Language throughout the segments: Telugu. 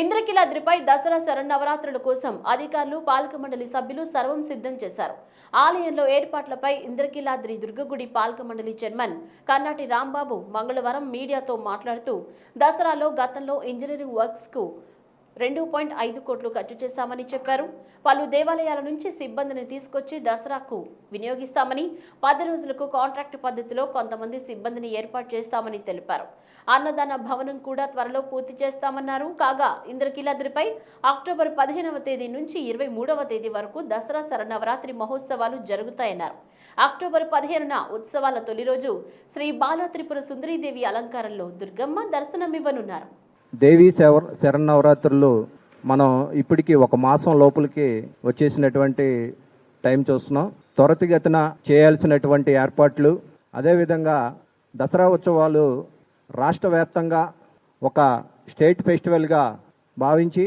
ఇంద్రకిలాద్రిపై దసరా శరన్నవరాత్రుల కోసం అధికారులు పాలక మండలి సభ్యులు సర్వం సిద్ధం చేశారు. ఆలయంలో ఏర్పాట్లపై ఇంద్రకిలాద్రి దుర్గగుడి పాలక మండలి చైర్మన్ కర్నాటి రాంబాబు మంగళవారం మీడియాతో మాట్లాడుతూ దసరాలో గతంలో ఇంజనీరింగ్ వర్క్స్కు రెండు పాయింట్ ఐదు కోట్లు ఖర్చు చేశామని చెప్పారు. పలు దేవాలయాల నుంచి సిబ్బందిని తీసుకొచ్చి దసరాకు వినియోగిస్తామని పది రోజులకు కాంట్రాక్ట్ పద్ధతిలో కొంతమంది సిబ్బందిని ఏర్పాటు చేస్తామని తెలిపారు. అన్నదాన భవనం కూడా త్వరలో పూర్తి చేస్తామన్నారు. కాగా ఇంద్రకీలాద్రిపై అక్టోబర్ పదిహేనవ తేదీ నుంచి ఇరవై మూడవ తేదీ వరకు దసరా శరన్నవరాత్రి మహోత్సవాలు జరుగుతాయన్నారు. అక్టోబర్ పదిహేనున ఉత్సవాల తొలి రోజు శ్రీ బాల త్రిపుర సుందరీదేవి అలంకారంలో దుర్గమ్మ దర్శనమివ్వనున్నారు. దేవీ శవ శరణవరాత్రులు మనం ఇప్పటికీ ఒక మాసం లోపలికి వచ్చేసినటువంటి టైం చూస్తున్నాం. త్వరితగతిన చేయాల్సినటువంటి ఏర్పాట్లు. అదేవిధంగా దసరా ఉత్సవాలు రాష్ట్ర వ్యాప్తంగా ఒక స్టేట్ ఫెస్టివల్గా భావించి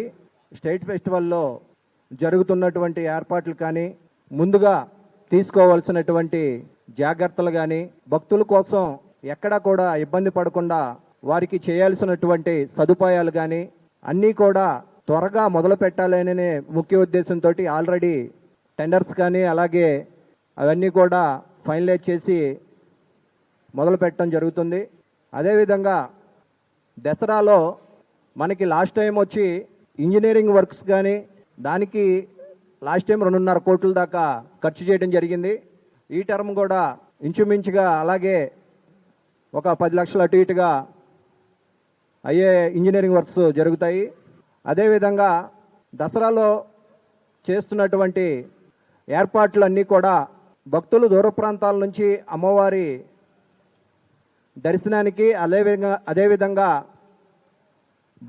స్టేట్ ఫెస్టివల్లో జరుగుతున్నటువంటి ఏర్పాట్లు కానీ ముందుగా తీసుకోవాల్సినటువంటి జాగ్రత్తలు కానీ భక్తుల కోసం ఎక్కడా కూడా ఇబ్బంది పడకుండా వారికి చేయాల్సినటువంటి సదుపాయాలు కానీ అన్నీ కూడా త్వరగా మొదలు పెట్టాలనే ముఖ్య ఉద్దేశంతో ఆల్రెడీ టెండర్స్ కానీ అలాగే అవన్నీ కూడా ఫైనలైజ్ చేసి మొదలు పెట్టడం జరుగుతుంది. అదేవిధంగా దసరాలో మనకి లాస్ట్ టైం వచ్చి ఇంజనీరింగ్ వర్క్స్ కానీ దానికి లాస్ట్ టైం రెండున్నర కోట్ల దాకా ఖర్చు చేయడం జరిగింది. ఈ టర్మ్ కూడా ఇంచుమించుగా అలాగే ఒక పది లక్షలు అటు ఇటుగా అయ్యే ఇంజనీరింగ్ వర్క్స్ జరుగుతాయి. అదేవిధంగా దసరాలో చేస్తున్నటువంటి ఏర్పాట్లన్నీ కూడా భక్తులు దూర ప్రాంతాల నుంచి అమ్మవారి దర్శనానికి అదేవిధంగా అదేవిధంగా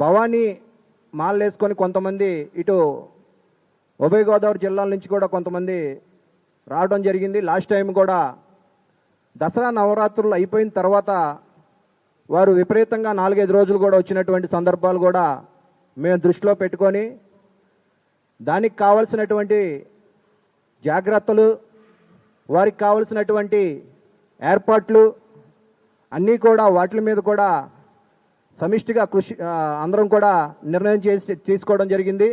భవానీ మాలలేసుకొని కొంతమంది ఇటు ఉభయ గోదావరి జిల్లాల నుంచి కూడా కొంతమంది రావడం జరిగింది. లాస్ట్ టైం కూడా దసరా నవరాత్రులు అయిపోయిన తర్వాత వారు విపరీతంగా నాలుగైదు రోజులు కూడా వచ్చినటువంటి సందర్భాలు కూడా మేము దృష్టిలో పెట్టుకొని దానికి కావలసినటువంటి జాగ్రత్తలు వారికి కావలసినటువంటి ఏర్పాట్లు అన్నీ కూడా వాటి మీద కూడా సమిష్టిగా కృషి అందరం కూడా నిర్ణయం చేసి తీసుకోవడం జరిగింది.